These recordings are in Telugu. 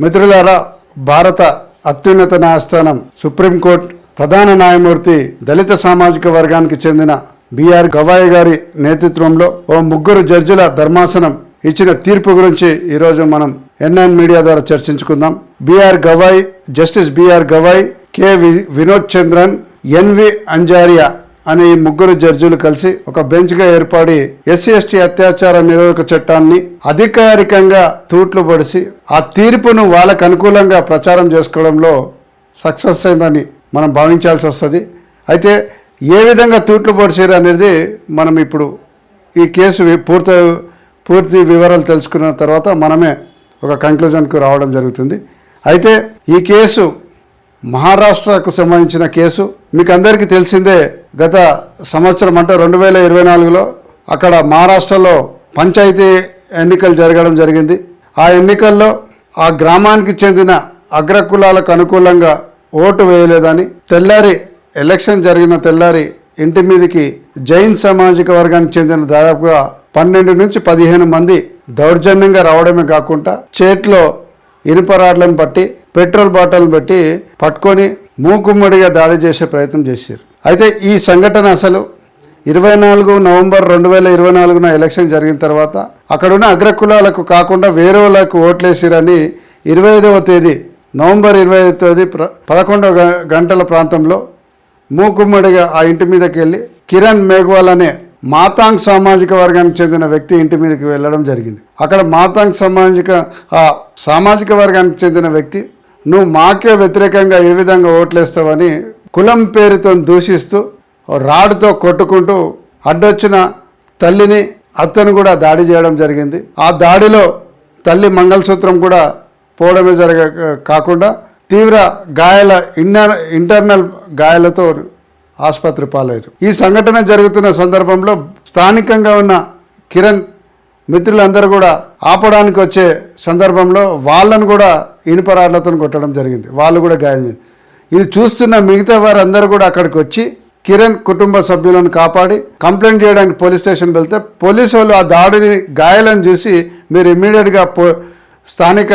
మిత్రులారా భారత అత్యున్నత న్యాయస్థానం సుప్రీంకోర్టు ప్రధాన న్యాయమూర్తి దళిత సామాజిక వర్గానికి చెందిన బిఆర్ గవాయి గారి నేతృత్వంలో ఓ ముగ్గురు జడ్జిల ధర్మాసనం ఇచ్చిన తీర్పు గురించి ఈరోజు మనం ఎన్ఎన్ మీడియా ద్వారా చర్చించుకుందాం. BR Gavai justice BR Gavai K. V- Vinod Chandran NV Anjaria అనే ఈ ముగ్గురు జడ్జీలు కలిసి ఒక బెంచ్గా ఏర్పడి ఎస్సీ ఎస్టీ అత్యాచార నిరోధక చట్టాన్ని అధికారికంగా తూట్లు పొడిచి ఆ తీర్పును వాళ్ళకు అనుకూలంగా ప్రచారం చేసుకోవడంలో సక్సెస్ అయిందని మనం భావించాల్సి వస్తుంది. అయితే ఏ విధంగా తూట్లు పొడిచారు అనేది మనం ఇప్పుడు ఈ కేసు పూర్తి పూర్తి వివరాలు తెలుసుకున్న తర్వాత మనమే ఒక కంక్లూజన్కు రావడం జరుగుతుంది. అయితే ఈ కేసు మహారాష్ట్రకు సంబంధించిన కేసు మీకు అందరికీ తెలిసిందే గత సంవత్సరం అంటే రెండు వేల ఇరవై నాలుగులో అక్కడ మహారాష్ట్రలో పంచాయతీ ఎన్నికలు జరగడం జరిగింది. ఆ ఎన్నికల్లో ఆ గ్రామానికి చెందిన అగ్రకులాలకు అనుకూలంగా ఓటు వేయలేదని తెల్లారి ఎలక్షన్ జరిగిన తెల్లారి ఇంటి మీదకి జైన్ సామాజిక వర్గానికి చెందిన దాదాపుగా పన్నెండు నుంచి పదిహేను మంది దౌర్జన్యంగా రావడమే కాకుండా చేతిలో ఇనుప రాడ్లను పట్టి పెట్రోల్ బాటిల్ని బట్టి పట్టుకొని మూకుమ్మడిగా దాడి చేసే ప్రయత్నం చేశారు. అయితే ఈ సంఘటన అసలు ఇరవై నాలుగు నవంబర్ రెండు వేల ఇరవై నాలుగున ఎలక్షన్ జరిగిన తర్వాత అక్కడున్న అగ్రకులాలకు కాకుండా వేరే వాళ్ళకు ఓట్లేసిరని ఇరవై ఐదవ తేదీ నవంబర్ ఇరవై ఐదవ తేదీ ప్ర- పదకొండవ గంటల ప్రాంతంలో మూకుమ్మడిగా ఆ ఇంటి మీదకి వెళ్ళి కిరణ్ మేఘ్వాల్ అనే మాతాంగ్ సామాజిక వర్గానికి చెందిన వ్యక్తి ఇంటి మీదకి వెళ్ళడం జరిగింది. అక్కడ మాతాంగ్ సామాజిక ఆ సామాజిక వర్గానికి చెందిన వ్యక్తి నువ్వు మాకే వ్యతిరేకంగా ఏ విధంగా ఓట్లేస్తావని కులం పేరుతో దూషిస్తూ రాడుతో రాడ్తో కొట్టుకుంటూ అడ్డొచ్చిన తల్లిని అత్తను కూడా దాడి చేయడం జరిగింది. ఆ దాడిలో తల్లి మంగళసూత్రం కూడా పోవడమే జరగ కాకుండా తీవ్ర గాయాల ఇన్నర్ ఇంటర్నల్ గాయాలతో ఆసుపత్రి పాలయ్యారు. ఈ సంఘటన జరుగుతున్న సందర్భంలో స్థానికంగా ఉన్న కిరణ్ మిత్రులందరూ కూడా ఆపడానికి వచ్చే సందర్భంలో వాళ్ళను కూడా ఇనుప రాడ్లతో కొట్టడం జరిగింది. వాళ్ళు కూడా గాయం ఇది చూస్తున్న మిగతా వారందరూ కూడా అక్కడికి వచ్చి కిరణ్ కుటుంబ సభ్యులను కాపాడి కంప్లైంట్ చేయడానికి పోలీస్ స్టేషన్ వెళ్తే పోలీసు వాళ్ళు ఆ దాడిని గాయాలను చూసి మీరు ఇమ్మీడియట్గా పో స్థానిక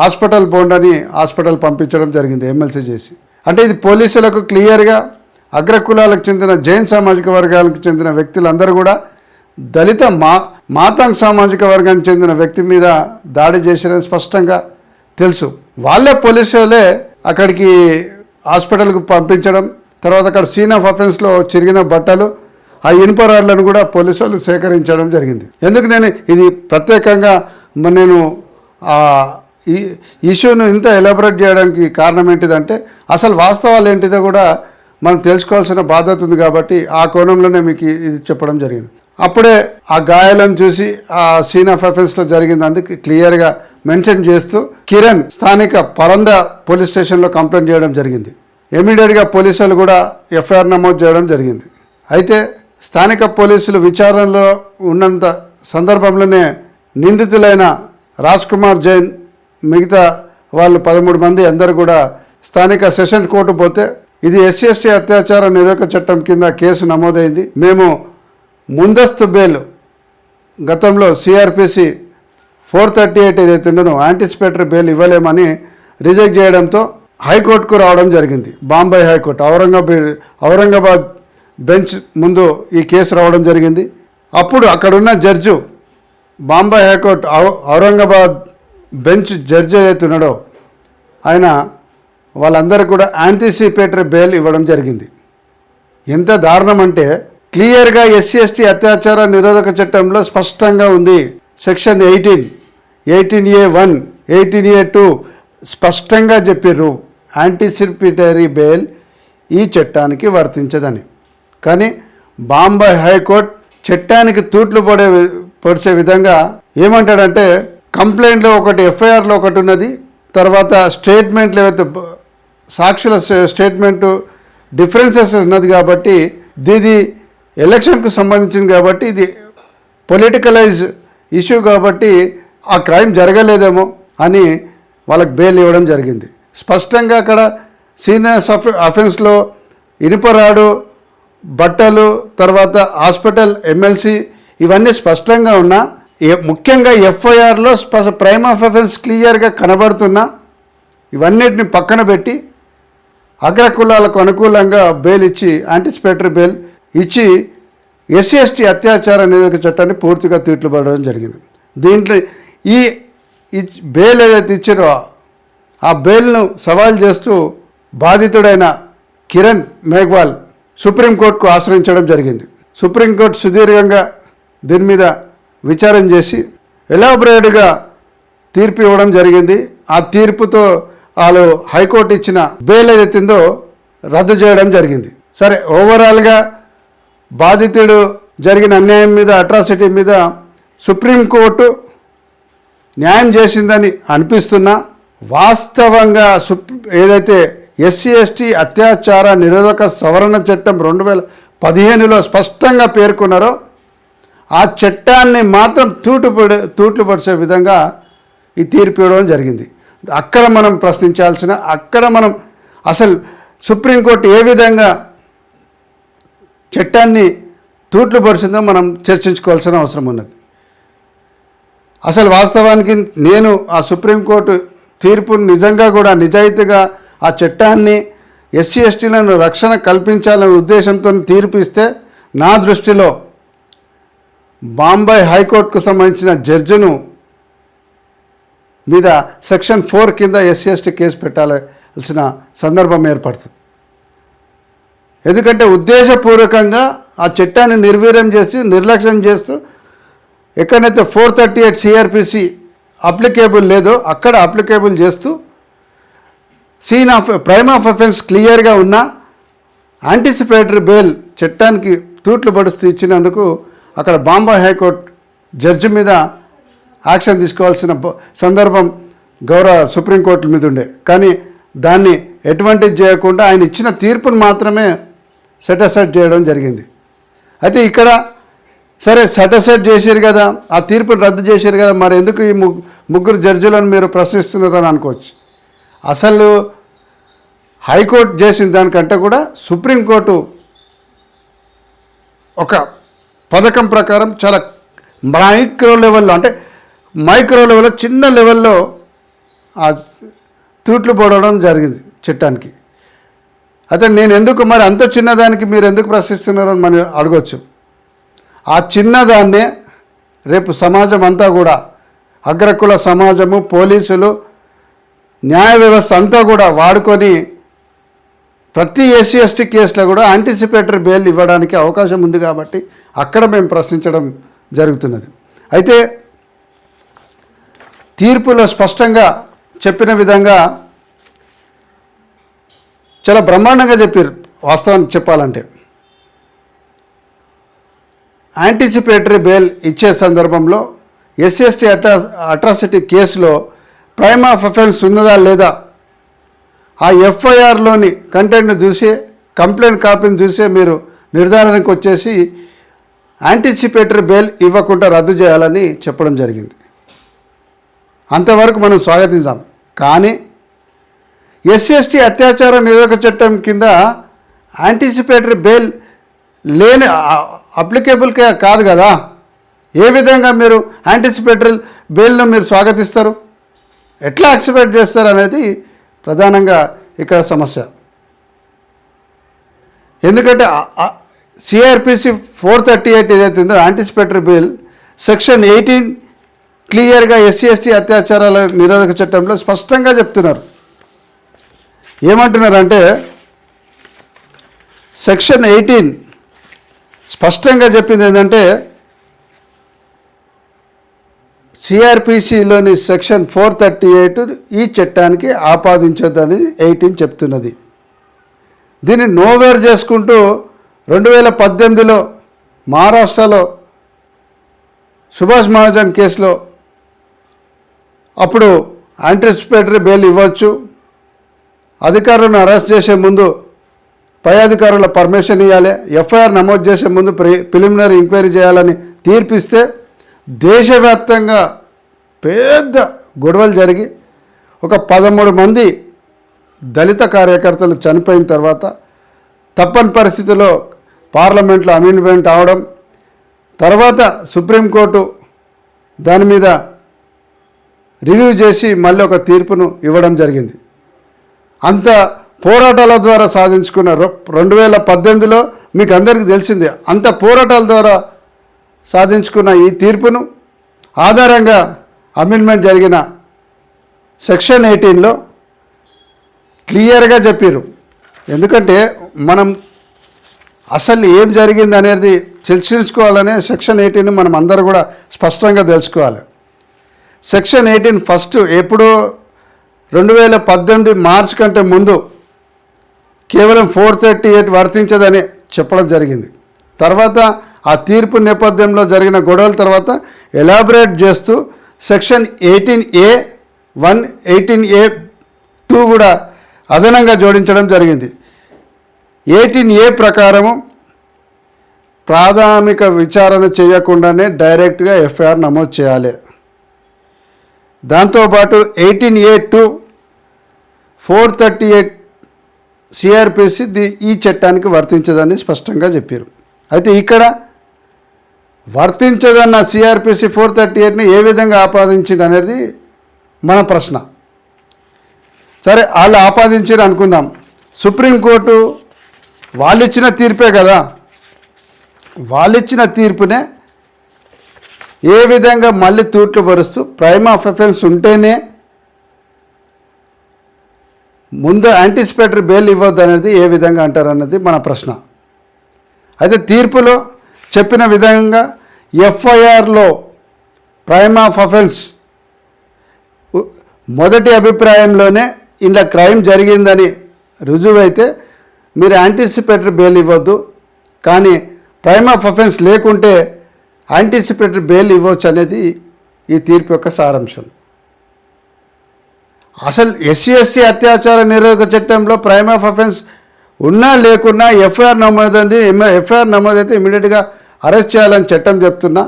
హాస్పిటల్ పోండని హాస్పిటల్ పంపించడం జరిగింది ఎమ్మెల్సీ చేసి. అంటే ఇది పోలీసులకు క్లియర్గా అగ్రకులాలకు చెందిన జైన్ సామాజిక వర్గాలకు చెందిన వ్యక్తులందరూ కూడా దళిత మా మాతాంగ్ సామాజిక వర్గానికి చెందిన వ్యక్తి మీద దాడి చేశారని స్పష్టంగా తెలుసు. వాళ్ళే పోలీసు వాళ్ళే అక్కడికి హాస్పిటల్కు పంపించడం తర్వాత అక్కడ సీన్ ఆఫ్ అఫెన్స్లో చిరిగిన బట్టలు ఆ ఇనుప రాడ్లను కూడా పోలీసులు సేకరించడం జరిగింది. ఎందుకు నేను ఇది ప్రత్యేకంగా నేను ఆ ఈ ఇష్యూను ఇంత ఎలాబరేట్ చేయడానికి కారణం ఏంటిదంటే అసలు వాస్తవాలు ఏంటిదో కూడా మనం తెలుసుకోవాల్సిన బాధ్యత ఉంది కాబట్టి ఆ కోణంలోనే మీకు ఇది చెప్పడం జరిగింది. అప్పుడే ఆ గాయాలను చూసి ఆ సీన్ ఆఫ్ అఫెన్స్లో జరిగింది. అందుకు క్లియర్గా మెన్షన్ చేస్తూ కిరణ్ స్థానిక పరంద పోలీస్ స్టేషన్లో కంప్లైంట్ చేయడం జరిగింది. ఇమీడియట్గా పోలీసులు కూడా ఎఫ్ఐఆర్ నమోదు చేయడం జరిగింది. అయితే స్థానిక పోలీసులు విచారణలో ఉన్నంత సందర్భంలోనే నిందితులైన రాజ్ కుమార్ జైన్ మిగతా వాళ్ళు పదమూడు మంది అందరూ కూడా స్థానిక సెషన్స్ కోర్టు పోతే ఇది ఎస్సీ ఎస్టీ అత్యాచార నిరోధక చట్టం కింద కేసు నమోదైంది. మేము ముందస్తు బెయిల్ గతంలో సిఆర్పిసి ఫోర్ థర్టీ ఎయిట్ ఏదైతే ఉండనో యాంటిసిపేటరీ బెయిల్ ఇవ్వలేమని రిజెక్ట్ చేయడంతో హైకోర్టుకు రావడం జరిగింది. Bombay high court Aurangabad Aurangabad bench ముందు ఈ కేసు రావడం జరిగింది. అప్పుడు అక్కడున్న judge Bombay high court Aurangabad bench judge ఏదైతే ఉన్నాడో ఆయన వాళ్ళందరూ కూడా యాంటిసిపేటరీ బెయిల్ ఇవ్వడం జరిగింది. ఎంత దారుణం అంటే క్లియర్గా ఎస్సీ ఎస్టీ అత్యాచార నిరోధక చట్టంలో స్పష్టంగా ఉంది. Section eighteen eighteen A one eighteen A two స్పష్టంగా చెప్పిర్రు యాంటిసిపిటరీ బెయిల్ ఈ చట్టానికి వర్తించదని. కానీ బాంబే హైకోర్టు చట్టానికి తూట్లు పడే పొడిచే విధంగా ఏమంటాడంటే కంప్లైంట్లో ఒకటి ఎఫ్ఐఆర్లో ఒకటి ఉన్నది తర్వాత స్టేట్మెంట్లు ఏవైతే సాక్షుల స్టేట్మెంట్ డిఫరెన్సెస్ ఉన్నది కాబట్టి ఇది ఎలక్షన్కు సంబంధించింది కాబట్టి ఇది పొలిటికలైజ్ ఇష్యూ కాబట్టి ఆ క్రైమ్ జరగలేదేమో అని వాళ్ళకి బెయిల్ ఇవ్వడం జరిగింది. స్పష్టంగా అక్కడ సీనియర్స్ అఫ్ అఫెన్స్లో ఇనుపరాడు బట్టలు తర్వాత హాస్పిటల్ ఎమ్మెల్సీ ఇవన్నీ స్పష్టంగా ఉన్నా ఏ- ముఖ్యంగా ఎఫ్ఐఆర్లో స్ప ప్రైమ్ ఆఫ్ అఫెన్స్ క్లియర్గా కనబడుతున్నా ఇవన్నిటిని పక్కన పెట్టి అగ్రకులాలకు అనుకూలంగా బెయిల్ ఇచ్చి యాంటిసిపేటరీ బెయిల్ ఇచ్చి ఎస్సీ ఎస్టీ అత్యాచార నిరోధక చట్టాన్ని పూర్తిగా తీట్లు పడడం జరిగింది. దీంట్లో ఈ బెయిల్ ఏదైతే ఇచ్చారో ఆ బెయిల్ను సవాల్ చేస్తూ బాధితుడైన కిరణ్ మేఘ్వాల్ సుప్రీంకోర్టుకు ఆశ్రయించడం జరిగింది. సుప్రీంకోర్టు సుదీర్ఘంగా దీని మీద విచారం చేసి ఎలాబరేట్గా తీర్పు ఇవ్వడం జరిగింది. ఆ తీర్పుతో వాళ్ళు హైకోర్టు ఇచ్చిన బెయిల్ ఏదైతుందో రద్దు చేయడం జరిగింది. సరే ఓవరాల్గా బాధితుడు జరిగిన అన్యాయం మీద అట్రాసిటీ మీద సుప్రీంకోర్టు న్యాయం చేసిందని అనిపిస్తున్నా వాస్తవంగా ఏదైతే ఎస్సీ ఎస్టీ అత్యాచార నిరోధక సవరణ చట్టం రెండు వేల పదిహేనులో స్పష్టంగా పేర్కొన్నారో ఆ చట్టాన్ని మాత్రం తూటుపడే తూట్లు పడిచే విధంగా ఈ తీర్పు ఇవ్వడం జరిగింది. అక్కడ మనం ప్రశ్నించాల్సిన అక్కడ మనం అసలు సుప్రీంకోర్టు ఏ విధంగా చట్టాన్ని తూట్లుపరిచిందో మనం చర్చించుకోవాల్సిన అవసరం ఉన్నది. అసలు వాస్తవానికి నేను ఆ సుప్రీంకోర్టు తీర్పును నిజంగా కూడా నిజాయితీగా ఆ చట్టాన్ని ఎస్సీ ఎస్టీలను రక్షణ కల్పించాలనే ఉద్దేశంతో తీర్పు ఇస్తే నా దృష్టిలో బాంబే హైకోర్టుకు సంబంధించిన జడ్జిను మీద సెక్షన్ ఫోర్ కింద ఎస్సీ ఎస్టీ కేసు పెట్టాల్సిన సందర్భం ఏర్పడుతుంది. ఎందుకంటే ఉద్దేశపూర్వకంగా ఆ చట్టాన్ని నిర్వీర్యం చేసి నిర్లక్ష్యం చేస్తూ ఎక్కడైతే four thirty eight CrPC applicable లేదో అక్కడ అప్లికేబుల్ చేస్తూ scene of prime of offence క్లియర్గా ఉన్న యాంటిసిపేటరీ బెయిల్ చట్టానికి తూట్లు పడుస్తూ ఇచ్చినందుకు అక్కడ బాంబే హైకోర్టు జడ్జి మీద యాక్షన్ తీసుకోవాల్సిన సందర్భం గౌరవ సుప్రీంకోర్టు మీద ఉండే. కానీ దాన్ని ఎటువంటి చేయకుండా ఆయన ఇచ్చిన తీర్పును మాత్రమే సెటిస్ఫైడ్ చేయడం జరిగింది. అయితే ఇక్కడ సరే సెటిస్ఫైడ్ చేశారు కదా ఆ తీర్పును రద్దు చేశారు కదా మరి ఎందుకు ఈ ముగ్గురు జడ్జిలను మీరు ప్రశ్నిస్తున్నారని అనుకోవచ్చు. అసలు హైకోర్టు చేసిన దానికంటే కూడా సుప్రీంకోర్టు ఒక పథకం ప్రకారం చాలా మైక్రో లెవెల్లో అంటే మైక్రో లెవెల్లో చిన్న లెవెల్లో ఆ తూట్లు పొడవడం జరిగింది చట్టానికి. అయితే నేను ఎందుకు మరి అంత చిన్నదానికి మీరు ఎందుకు ప్రశ్నిస్తున్నారని మనం అడగొచ్చు. ఆ చిన్నదాన్నే రేపు సమాజం అంతా కూడా అగ్రకుల సమాజము పోలీసులు న్యాయ వ్యవస్థ అంతా కూడా వాడుకొని ప్రతి ఎస్సీ ఎస్టీ కేసులో కూడా యాంటిసిపేటరీ బెయిల్ ఇవ్వడానికి అవకాశం ఉంది కాబట్టి అక్కడ మేము ప్రశ్నించడం జరుగుతున్నది. అయితే తీర్పులో స్పష్టంగా చెప్పిన విధంగా చాలా బ్రహ్మాండంగా చెప్పారు వాస్తవానికి చెప్పాలంటే. యాంటిసిపేటరీ బెయిల్ ఇచ్చే సందర్భంలో ఎస్ఎస్టీ అట్రా అట్రాసిటీ కేసులో ప్రైమ్ ఆఫ్ అఫెన్స్ ఉన్నదా లేదా? ఆ ఎఫ్ఐఆర్లోని కంటెంట్ను చూసి కంప్లైంట్ కాపీని చూసే మీరు నిర్ధారణకు వచ్చేసి యాంటిసిపేటరీ బెయిల్ ఇవ్వకుండా రద్దు చేయాలని చెప్పడం జరిగింది. అంతవరకు మనం స్వాగతించాం. కానీ ఎస్సీ ఎస్టీ అత్యాచార నిరోధక చట్టం కింద యాంటిసిపేటరీ బెయిల్ లేని అప్లికేబుల్ కాదు కదా. ఏ విధంగా మీరు యాంటిసిపేటరీ బెయిల్ను మీరు స్వాగతిస్తారు? ఎట్లా యాక్సిపేట్ చేస్తారు అనేది ప్రధానంగా ఇక్కడ సమస్య. ఎందుకంటే సిఆర్పిసి ఫోర్ థర్టీ ఎయిట్ ఏదైతే యాంటిసిపేటరీ బిల్ సెక్షన్ ఎయిటీన్ క్లియర్గా ఎస్సీ ఎస్టీ అత్యాచారాల నిరోధక చట్టంలో స్పష్టంగా చెప్తున్నారు. ఏమంటున్నారంటే సెక్షన్ ఎయిటీన్ స్పష్టంగా చెప్పింది ఏంటంటే సిఆర్పిసిలోని సెక్షన్ ఫోర్ థర్టీ ఎయిట్ ఈ చట్టానికి ఆపాదించొద్దని ఎయిటీన్ చెప్తున్నది. దీన్ని నోవేర్ చేసుకుంటూ రెండు వేల పద్దెనిమిదిలో మహారాష్ట్రలో సుభాష్ మహాజన్ కేసులో అప్పుడు యాంటిసిపేటరీ బెయిల్ ఇవ్వచ్చు. అధికారులను అరెస్ట్ చేసే ముందు పై అధికారుల పర్మిషన్ ఇవ్వాలి ఎఫ్ఐఆర్ నమోదు చేసే ముందు ప్రి ప్రిలిమినరీ ఎంక్వైరీ చేయాలని తీర్పిస్తే దేశవ్యాప్తంగా పెద్ద గొడవలు జరిగి ఒక పదమూడు మంది దళిత కార్యకర్తలు చనిపోయిన తర్వాత తప్పని పరిస్థితిలో పార్లమెంట్లో అమెండ్మెంట్ అవడం తర్వాత సుప్రీంకోర్టు దాని మీద రివ్యూ చేసి మళ్ళీ ఒక తీర్పును ఇవ్వడం జరిగింది. అంత పోరాటాల ద్వారా సాధించుకున్న రొ- రెండు వేల పద్దెనిమిదిలో మీకు అందరికీ తెలిసిందే అంత పోరాటాల ద్వారా సాధించుకున్న ఈ తీర్పును ఆధారంగా అమెండ్మెంట్ జరిగిన సెక్షన్ ఎయిటీన్లో క్లియర్గా చెప్పారు ఎందుకంటే మనం అసలు ఏం జరిగింది అనేది చర్చించుకోవాలనే సెక్షన్ ఎయిటీన్ మనం అందరూ కూడా స్పష్టంగా తెలుసుకోవాలి. సెక్షన్ ఎయిటీన్ ఫస్ట్ ఎప్పుడు రెండు వేల పద్దెనిమిది మార్చ్ కంటే ముందు కేవలం ఫోర్ థర్టీ ఎయిట్ వర్తించదని చెప్పడం జరిగింది. తర్వాత ఆ తీర్పు నేపథ్యంలో జరిగిన గొడవల తర్వాత ఎలాబరేట్ చేస్తూ section eighteen A one eighteen A two కూడా అదనంగా జోడించడం జరిగింది. ఎయిటీన్ ఏ ప్రకారము ప్రాథమిక విచారణ చేయకుండానే డైరెక్ట్గా ఎఫ్ఐఆర్ నమోదు చేయాలి. దాంతోపాటు eighteen A two four thirty eight CrPC the ఈ చట్టానికి వర్తించదని స్పష్టంగా చెప్పారు. అయితే ఇక్కడ వర్తించదన్న సిఆర్పిసి ఫోర్ థర్టీ ఎయిట్ని ఏ విధంగా ఆపాదించింది అనేది మన ప్రశ్న. సరే వాళ్ళు ఆపాదించారు అనుకుందాం. సుప్రీంకోర్టు వాళ్ళు ఇచ్చిన తీర్పే కదా. వాళ్ళు ఇచ్చిన తీర్పునే ఏ విధంగా మళ్ళీ తూట్లు పరుస్తూ ప్రైమ్ ఆఫ్ అఫెన్స్ ఉంటేనే ముందు యాంటిసిపేటరీ బెయిల్ ఇవ్వద్దు అనేది ఏ విధంగా అంటారు అన్నది మన ప్రశ్న. అయితే తీర్పులో చెప్పిన విధంగా ఎఫ్ఐఆర్లో ప్రైమ్ ఆఫ్ అఫెన్స్ మొదటి అభిప్రాయంలోనే ఇలా క్రైమ్ జరిగిందని రుజువైతే మీరు యాంటిసిపేటరీ బెయిల్ ఇవ్వద్దు. కానీ ప్రైమ్ ఆఫ్ అఫెన్స్ లేకుంటే యాంటిసిపేటరీ బెయిల్ ఇవ్వచ్చు అనేది ఈ తీర్పు యొక్క సారాంశం. అసలు ఎస్సీ ఎస్టీ అత్యాచార నిరోధక చట్టంలో ప్రైమ్ ఆఫ్ అఫెన్స్ ఉన్నా లేకున్నా ఎఫ్ఐఆర్ నమోదైంది ఎఫ్ఐఆర్ నమోదైతే ఇమీడియట్గా అరెస్ట్ చేయాలని చట్టం చెప్తున్నా.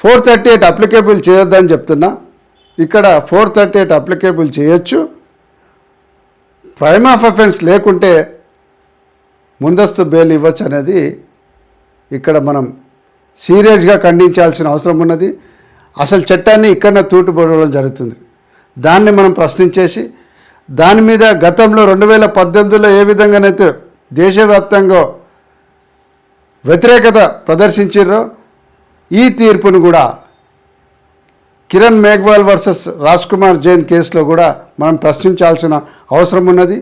ఫోర్ థర్టీ ఎయిట్ అప్లికేబుల్ చేయొద్దని చెప్తున్నా. ఇక్కడ ఫోర్ థర్టీ ఎయిట్ అప్లికేబుల్ చేయొచ్చు. ప్రైమ్ ఆఫ్ అఫెన్స్ లేకుంటే ముందస్తు బెయిల్ ఇవ్వచ్చు అనేది ఇక్కడ మనం సీరియస్గా ఖండించాల్సిన అవసరం ఉన్నది. అసలు చట్టాన్ని ఇక్కడ తూటుపడడం జరుగుతుంది. దాన్ని మనం ప్రశ్నించేసి దాని మీద గతంలో రెండు వేల పద్దెనిమిదిలో ఏ విధంగానైతే దేశవ్యాప్తంగా వ్యతిరేకత ప్రదర్శించారో ఈ తీర్పును కూడా కిరణ్ మేఘ్వాల్ వర్సెస్ రాజ్ కుమార్ జైన్ కేసులో కూడా మనం ప్రశ్నించాల్సిన అవసరం ఉన్నది.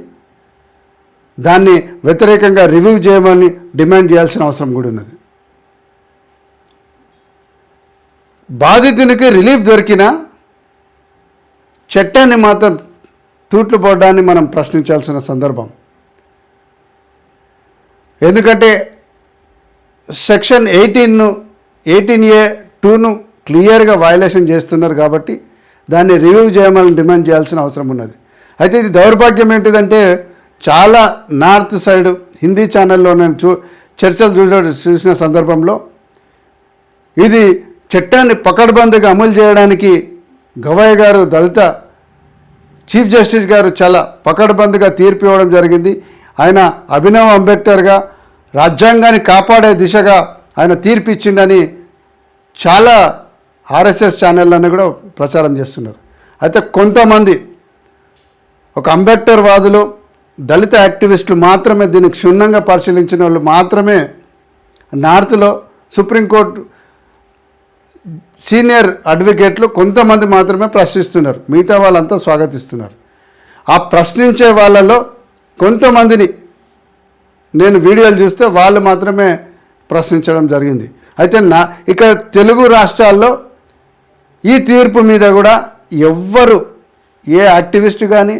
దాన్ని వ్యతిరేకంగా రివ్యూ చేయమని డిమాండ్ చేయాల్సిన అవసరం కూడా ఉన్నది. బాధితునికి రిలీఫ్ దొరికినా చట్టాన్ని మాత్రం తూట్లు పోవడాన్ని మనం ప్రశ్నించాల్సిన సందర్భం. ఎందుకంటే సెక్షన్ ఎయిటీన్ను ఎయిటీన్ ఏ టూను క్లియర్గా వయలేషన్ చేస్తున్నారు కాబట్టి దాన్ని రివ్యూ చేయమని డిమాండ్ చేయాల్సిన అవసరం ఉన్నది. అయితే ఇది దౌర్భాగ్యం ఏంటిదంటే చాలా నార్త్ సైడ్ హిందీ ఛానల్లో నేను చూ చర్చలు చూసే చూసిన సందర్భంలో ఇది చట్టాన్ని పకడ్బందీగా అమలు చేయడానికి గవయ్య గారు దళిత చీఫ్ జస్టిస్ గారు చాలా పకడ్బందీగా తీర్పు ఇవ్వడం జరిగింది. ఆయన అభినవ్ అంబేద్కర్గా రాజ్యాంగాన్ని కాపాడే దిశగా ఆయన తీర్పు ఇచ్చిండని చాలా ఆర్ఎస్ఎస్ ఛానళ్ళని కూడా ప్రచారం చేస్తున్నారు. అయితే కొంతమంది ఒక అంబేద్కర్ వాదులు దళిత యాక్టివిస్టులు మాత్రమే దీన్ని క్షుణ్ణంగా పరిశీలించిన వాళ్ళు మాత్రమే నార్త్లో సుప్రీంకోర్టు సీనియర్ అడ్వకేట్లు కొంతమంది మాత్రమే ప్రశ్నిస్తున్నారు. మిగతా వాళ్ళంతా స్వాగతిస్తున్నారు. ఆ ప్రశ్నించే వాళ్ళలో కొంతమందిని నేను వీడియోలు చూస్తే వాళ్ళు మాత్రమే ప్రశ్నించడం జరిగింది. అయితే నా ఇక్కడ తెలుగు రాష్ట్రాల్లో ఈ తీర్పు మీద కూడా ఎవ్వరు ఏ యాక్టివిస్ట్ కానీ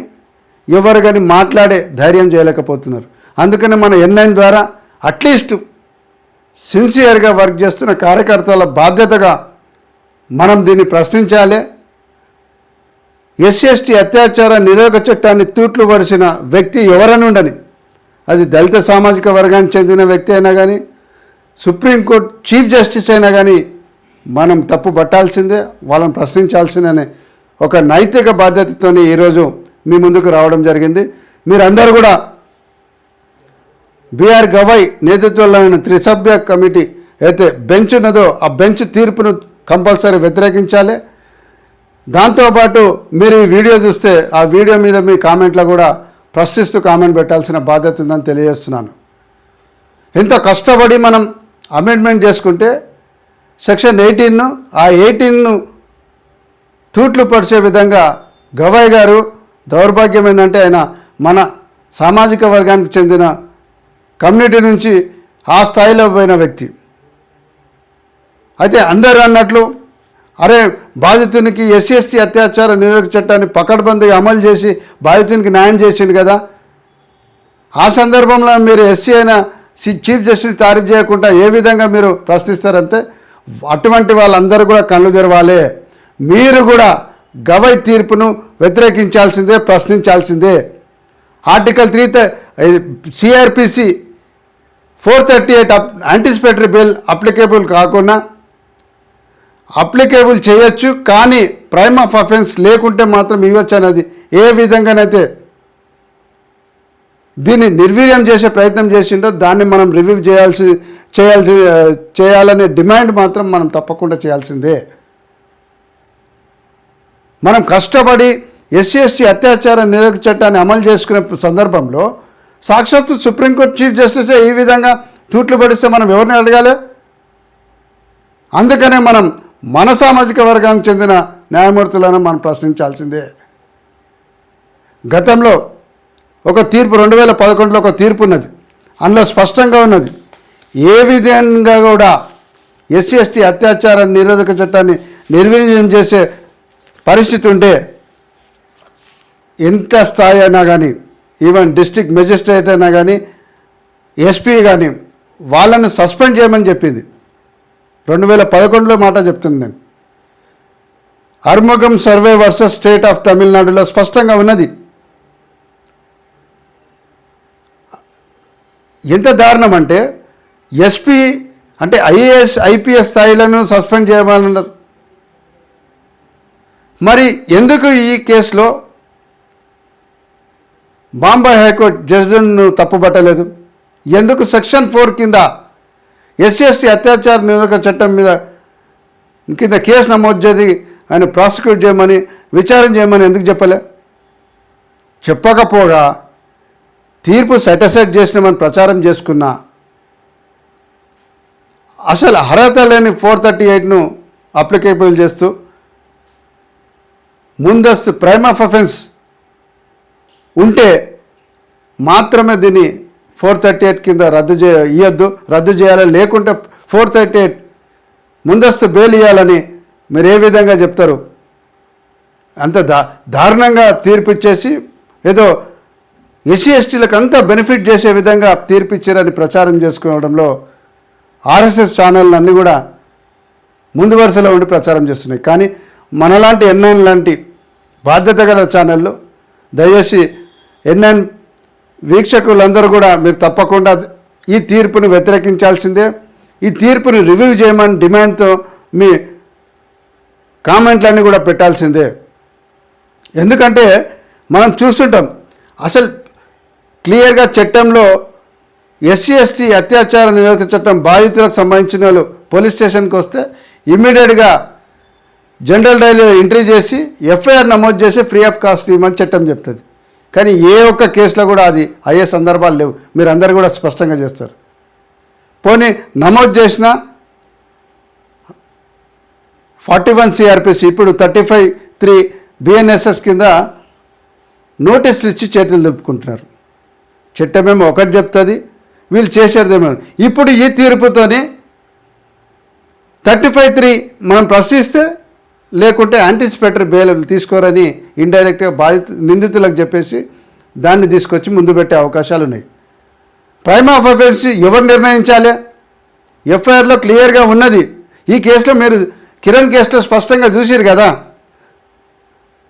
ఎవరు కానీ మాట్లాడే ధైర్యం చేయలేకపోతున్నారు. అందుకని మన ఎన్ఐన్ ద్వారా అట్లీస్ట్ సిన్సియర్గా వర్క్ చేస్తున్న కార్యకర్తల బాధ్యతగా మనం దీన్ని ప్రశ్నించాలి. ఎస్సీ అత్యాచార నిరోధక చట్టాన్ని తూట్లు పడిసిన వ్యక్తి ఎవరనుండని అది దళిత సామాజిక వర్గానికి చెందిన వ్యక్తి అయినా కానీ సుప్రీంకోర్టు చీఫ్ జస్టిస్ అయినా కానీ మనం తప్పు పట్టాల్సిందే వాళ్ళని ప్రశ్నించాల్సిందనే ఒక నైతిక బాధ్యతతోనే ఈరోజు మీ ముందుకు రావడం జరిగింది. మీరందరూ కూడా బీఆర్ గవాయ్ నేతృత్వంలోని త్రిసభ్య కమిటీ అయితే బెంచ్ ఉన్నదో ఆ బెంచ్ తీర్పును కంపల్సరీ వ్యతిరేకించాలి. దాంతోపాటు మీరు ఈ వీడియో చూస్తే ఆ వీడియో మీద మీ కామెంట్లో కూడా ప్రశ్నిస్తూ కామెంట్ పెట్టాల్సిన బాధ్యత ఉందని తెలియజేస్తున్నాను. ఎంతో కష్టపడి మనం అమెండ్మెంట్ చేసుకుంటే సెక్షన్ ఎయిటీన్ను ఆ ఎయిటీన్ను తూట్లు పరిచే విధంగా గవాయ్ గారు దౌర్భాగ్యం ఏంటంటే ఆయన మన సామాజిక వర్గానికి చెందిన కమ్యూనిటీ నుంచి ఆ స్థాయిలో పోయిన వ్యక్తి. అయితే అందరూ అన్నట్లు అరే బాధితునికి ఎస్సీ ఎస్టీ అత్యాచార నిరోధక చట్టాన్ని పకడ్బందీగా అమలు చేసి బాధితునికి న్యాయం చేసిండు కదా. ఆ సందర్భంలో మీరు ఎస్సీ అయిన సి- చీఫ్ జస్టిస్ తారీఫ్ చేయకుండా ఏ విధంగా మీరు ప్రశ్నిస్తారంటే అటువంటి వాళ్ళందరూ కూడా కళ్ళు తెరవాలి. మీరు కూడా గవై తీర్పును వ్యతిరేకించాల్సిందే ప్రశ్నించాల్సిందే. Article three CrPC four thirty eight of anticipatory bill applicable కాకుండా అప్లికేబుల్ చేయొచ్చు కానీ ప్రైమ్ ఆఫ్ అఫెన్స్ లేకుంటే మాత్రం ఇవ్వచ్చు అనేది ఏ విధంగానైతే దీన్ని నిర్వీర్యం చేసే ప్రయత్నం చేసిండో దాన్ని మనం రివ్యూ చేయాల్సి చేయాల్సి చేయాలనే డిమాండ్ మాత్రం మనం తప్పకుండా చేయాల్సిందే. మనం కష్టపడి ఎస్సీ ఎస్టీ అత్యాచార నిరోధక చట్టాన్ని అమలు చేసుకునే సందర్భంలో సాక్షాత్తు సుప్రీంకోర్టు చీఫ్ జస్టిసే ఈ విధంగా తూట్లు పడిస్తే మనం ఎవరిని అడగాలి? అందుకనే మనం మన సామాజిక వర్గానికి చెందిన న్యాయమూర్తులను మనం ప్రశ్నించాల్సిందే. గతంలో ఒక తీర్పు రెండు వేల పదకొండులో ఒక తీర్పు ఉన్నది. అందులో స్పష్టంగా ఉన్నది. ఏ విధంగా కూడా ఎస్సీ ఎస్టీ అత్యాచార నిరోధక చట్టాన్ని నిర్వీర్యం చేసే పరిస్థితి ఉంటే ఎంత స్థాయి అయినా కానీ ఈవెన్ డిస్ట్రిక్ట్ మెజిస్ట్రేట్ అయినా కానీ ఎస్పీ కానీ వాళ్ళని సస్పెండ్ చేయమని చెప్పింది. రెండు వేల పదకొండులో మాట చెప్తుంది నేను. Arumugam Servai versus state of తమిళనాడులో స్పష్టంగా ఉన్నది. ఎంత దారుణం అంటే ఎస్పీ అంటే ఐఏఎస్ ఐపీఎస్ స్థాయిలను సస్పెండ్ చేయమన్నారు. మరి ఎందుకు ఈ కేసులో బాంబే హైకోర్టు జడ్జిను తప్పుపట్టలేదు? ఎందుకు సెక్షన్ ఫోర్ కింద ఎస్సీ ఎస్టీ అత్యాచార నిరోధక చట్టం మీద కింద కేసు నమోదు చేసి ఆయన ప్రాసిక్యూట్ చేయమని విచారణ చేయమని ఎందుకు చెప్పలే? చెప్పకపోగా తీర్పు సెటసెట్ చేసినామని ప్రచారం చేసుకున్నా. అసలు అర్హత లేని ఫోర్ థర్టీ ఎయిట్ను అప్లికేబుల్ చేస్తూ ముందస్తు ప్రైమ్ ఆఫ్ అఫెన్స్ ఉంటే మాత్రమే దీన్ని ఫోర్ థర్టీ ఎయిట్ కింద రద్దు చే ఇవ్వద్దు రద్దు చేయాలి. లేకుంటే ఫోర్ థర్టీ ఎయిట్ ముందస్తు బెయిల్ ఇవ్వాలని మీరు ఏ విధంగా చెప్తారు? అంత దా దారుణంగా తీర్పు ఇచ్చేసి ఏదో ఎస్సీ ఎస్టీలకు అంతా బెనిఫిట్ చేసే విధంగా తీర్పు ఇచ్చారని ప్రచారం చేసుకోవడంలో ఆర్ఎస్ఎస్ ఛానల్ అన్నీ కూడా ముందు వరుసలో ఉండి ప్రచారం చేస్తున్నాయి. కానీ మనలాంటి ఎన్ఐన్ లాంటి బాధ్యత గల ఛానళ్ళు దయచేసి ఎన్ఐన్ వీక్షకులందరూ కూడా మీరు తప్పకుండా ఈ తీర్పును వ్యతిరేకించాల్సిందే. ఈ తీర్పును రివ్యూ చేయమని డిమాండ్తో మీ కామెంట్లన్నీ కూడా పెట్టాల్సిందే. ఎందుకంటే మనం చూస్తుంటాం అసలు క్లియర్గా చట్టంలో ఎస్సీ ఎస్టీ అత్యాచార నిరోధక చట్టం బాధితులకు సంబంధించిన వాళ్ళు పోలీస్ స్టేషన్కి వస్తే ఇమ్మీడియట్గా జనరల్ డైరీలో ఎంట్రీ చేసి ఎఫ్ఐఆర్ నమోదు చేసి ఫ్రీ ఆఫ్ కాస్ట్ ఇవ్వమని చట్టం చెప్తుంది. కానీ ఏ ఒక్క కేసులో కూడా అది అయ్యే సందర్భాలు లేవు. మీరు అందరు కూడా స్పష్టంగా చేస్తారు. పోనీ నమోదు చేసిన ఫార్టీ వన్ సిఆర్పిసి ఇప్పుడు థర్టీ ఫైవ్ త్రీ బిఎన్ఎస్ఎస్ కింద నోటీసులు ఇచ్చి చేతులు దులుపుకుంటున్నారు. చట్టమేమో ఒకటి చెప్తుంది వీళ్ళు చేసేదేమో ఇప్పుడు ఈ తీర్పుతోని థర్టీ ఫైవ్ త్రీ మనం ప్రశ్నిస్తే లేకుంటే యాంటిసిపేటరీ బెయిల్ తీసుకోరని ఇండైరెక్ట్గా బాధిత నిందితులకు చెప్పేసి దాన్ని తీసుకొచ్చి ముందు పెట్టే అవకాశాలు ఉన్నాయి. ప్రైమ్ ఆఫ్ అఫెన్స్ ఎవరు నిర్ణయించాలి? ఎఫ్ఐఆర్లో క్లియర్గా ఉన్నది. ఈ కేసులో మీరు కిరణ్ కేసులో స్పష్టంగా చూసిరు కదా.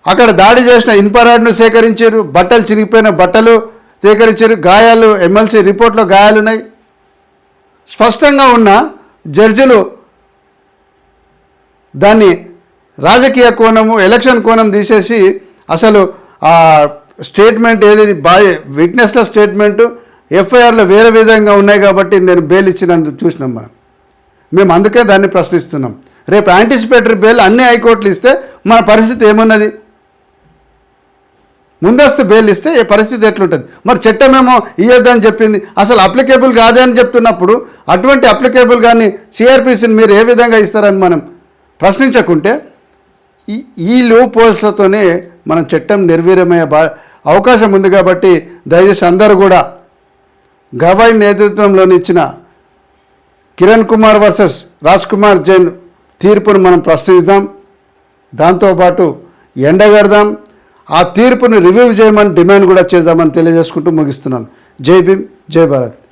అక్కడ దాడి చేసిన ఇన్పరాడ్ను సేకరించారు బట్టలు చిరిగిపోయిన బట్టలు సేకరించారు గాయాలు ఎమ్మెల్సీ రిపోర్ట్లో గాయాలు ఉన్నాయి. స్పష్టంగా ఉన్న జడ్జిలు దాన్ని రాజకీయ కోణము ఎలక్షన్ కోణం తీసేసి అసలు ఆ స్టేట్మెంట్ ఏది బా విట్నెస్ల స్టేట్మెంటు ఎఫ్ఐఆర్లో వేరే విధంగా ఉన్నాయి కాబట్టి నేను బెయిల్ ఇచ్చినందుకు చూసినాం మనం. మేము అందుకే దాన్ని ప్రశ్నిస్తున్నాం. రేపు యాంటిసిపేటరీ బెయిల్ అన్ని హైకోర్టులు ఇస్తే మన పరిస్థితి ఏమున్నది? ముందస్తు బెయిల్ ఇస్తే ఏ పరిస్థితి ఎట్లుంటుంది? మరి చట్టమేమో ఇవ్వద్దని చెప్పింది. అసలు అప్లికేబుల్ కాదే అని చెప్తున్నప్పుడు అటువంటి అప్లికేబుల్ కానీ సిఆర్పిసిని మీరు ఏ విధంగా ఇస్తారని మనం ప్రశ్నించకుంటే ఈ ఈ లూప్ మనం చట్టం నిర్వీర్యమయ్యే బా అవకాశం ఉంది కాబట్టి దయచేసి అందరూ కూడా గవాయ్ నేతృత్వంలోని ఇచ్చిన కిరణ్ కుమార్ వర్సెస్ రాజ్ కుమార్ జైన్ తీర్పును మనం ప్రశ్నిద్దాం. దాంతోపాటు ఎండగడదాం. ఆ తీర్పును రివ్యూ చేయమని డిమాండ్ కూడా చేద్దామని తెలియజేసుకుంటూ ముగిస్తున్నాను. జై భీమ్ జై భారత్.